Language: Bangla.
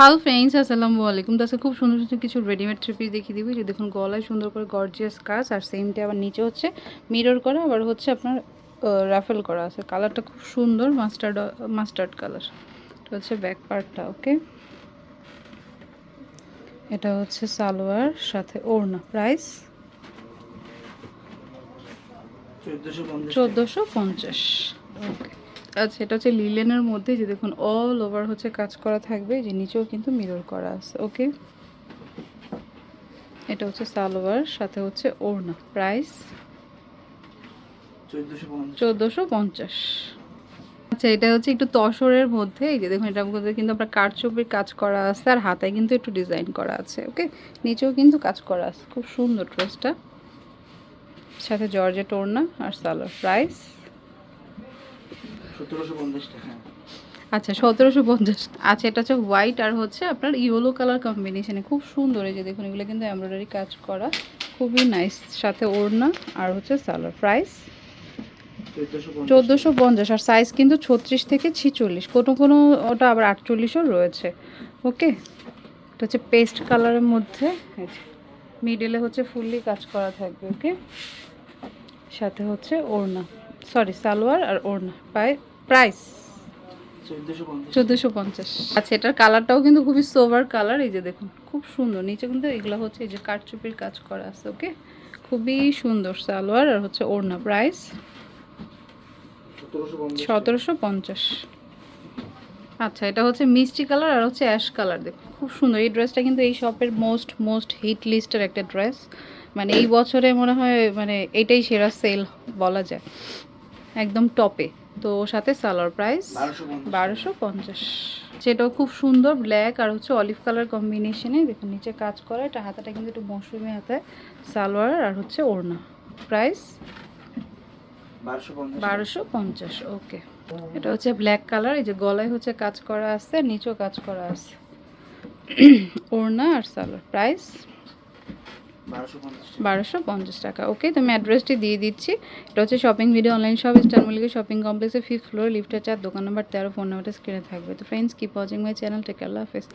হাল ফ্রেন্ডস আসসালামু আলাইকুম। তো খুব সুন্দর সুন্দর কিছু রেডিমেড থ্রি পিস দেখিয়ে দিবি। যে দেখুন গলায় সুন্দর করে গর্জিয়াস কাজ আর সেমটা আবার নিচে হচ্ছে মিরর করা আবার হচ্ছে আপনার রাফেল করা আছে। কালারটা খুব সুন্দর মাস্টার্ড মাস্টার্ড কালার এটা হচ্ছে ব্যাক পার্টটা ওকে এটা হচ্ছে সালোয়ার সাথে ওড়না। প্রাইস চোদ্দোশো চোদ্দোশো পঞ্চাশ। ওকে আচ্ছা এটা হচ্ছে লিলেনের মধ্যে যে দেখুন অল ওভার হচ্ছে কাজ করা থাকবে যে নিচেও কিন্তু মিরর করা আছে ওকে এটা হচ্ছে সালোয়ার সাথে হচ্ছে ওড়না প্রাইস চোদ্দোশো পঞ্চাশ। আচ্ছা এটা হচ্ছে একটু তসরের মধ্যে এই যে দেখুন এটার মধ্যে কিন্তু আপনার কারচুপির কাজ করা আছে আর হাতায় কিন্তু একটু ডিজাইন করা আছে ওকে নিচেও কিন্তু কাজ করা আছে খুব সুন্দর ড্রেসটা সাথে জর্জেট ওড়না আর সালোয়ার প্রাইস আচ্ছা সতেরোশো পঞ্চাশ। আচ্ছা এটা হচ্ছে হোয়াইট আর হচ্ছে আপনার ইয়েলো কালার কম্বিনেশনে খুব সুন্দর এই যে দেখুন এগুলো কিন্তু এমব্রয়ডারি কাজ করা। খুবই নাইস সাথে ওড়না আর হচ্ছে সালোয়ার। প্রাইস চোদ্দোশো পঞ্চাশ। আর সাইজ কিন্তু ছত্রিশ থেকে ছিচল্লিশ। কোনো কোনো ওটা আবার আটচল্লিশও রয়েছে। ওকে এটা হচ্ছে পেস্ট কালারের মধ্যে। মিডলে হচ্ছে ফুললি কাজ করা থাকবে ওকে সাথে হচ্ছে ওড়না। সরি সালোয়ার আর ওড়না। প্রাইস? চোদ্দোশো পঞ্চাশ। আচ্ছা এটার কালারটাও কিন্তু খুবই সোভার কালার এই যে দেখুন খুব সুন্দর। নিচে কিন্তু এগুলো হচ্ছে এই যে কাঠচুপির কাজ করা আছে ওকে? খুবই সুন্দর সালোয়ার আর হচ্ছে ওড়না প্রাইস। সতেরোশো পঞ্চাশ। আচ্ছা এটা হচ্ছে মিষ্টি কালার আর হচ্ছে অ্যাশ কালার দেখুন খুব সুন্দর। এই ড্রেসটা কিন্তু এই শপের মোস্ট মোস্ট হিট লিস্টের একটা ড্রেস। মানে এই বছরে মনে হয় মানে এটাই সেরা সেল বলা যায়। একদম টপে। তো ওর সাথে সালোয়ার প্রাইস বারোশো পঞ্চাশ। সেটাও খুব সুন্দর ব্ল্যাক আর হচ্ছে অলিভ কালার কম্বিনেশনে দেখুন নিচে কাজ করা এটা হাতাটা কিন্তু একটু মৌসুমি হাতায় সালোয়ার আর হচ্ছে ওড়না। প্রাইস বারোশো পঞ্চাশ। ওকে এটা হচ্ছে ব্ল্যাক কালার এই যে গলায় হচ্ছে কাজ করা আছে আর নিচেও কাজ করা আছে। ওড়না আর সালোয়ার। প্রাইস বারোশো পঞ্চাশ টাকা। ওকে তো আমি অ্যাড্রেসটি দিয়ে দিচ্ছি। এটা হচ্ছে shopping video online shop star Mallika shopping কমপ্লেক্সের ফিফথ ফ্লোর লিফটার চার, দোকান নাম্বার তেরো ফোন নাম্বারটা স্ক্রিনে থাকবে। তো friends keep watching my channel take আল্লাহ হাফেজ।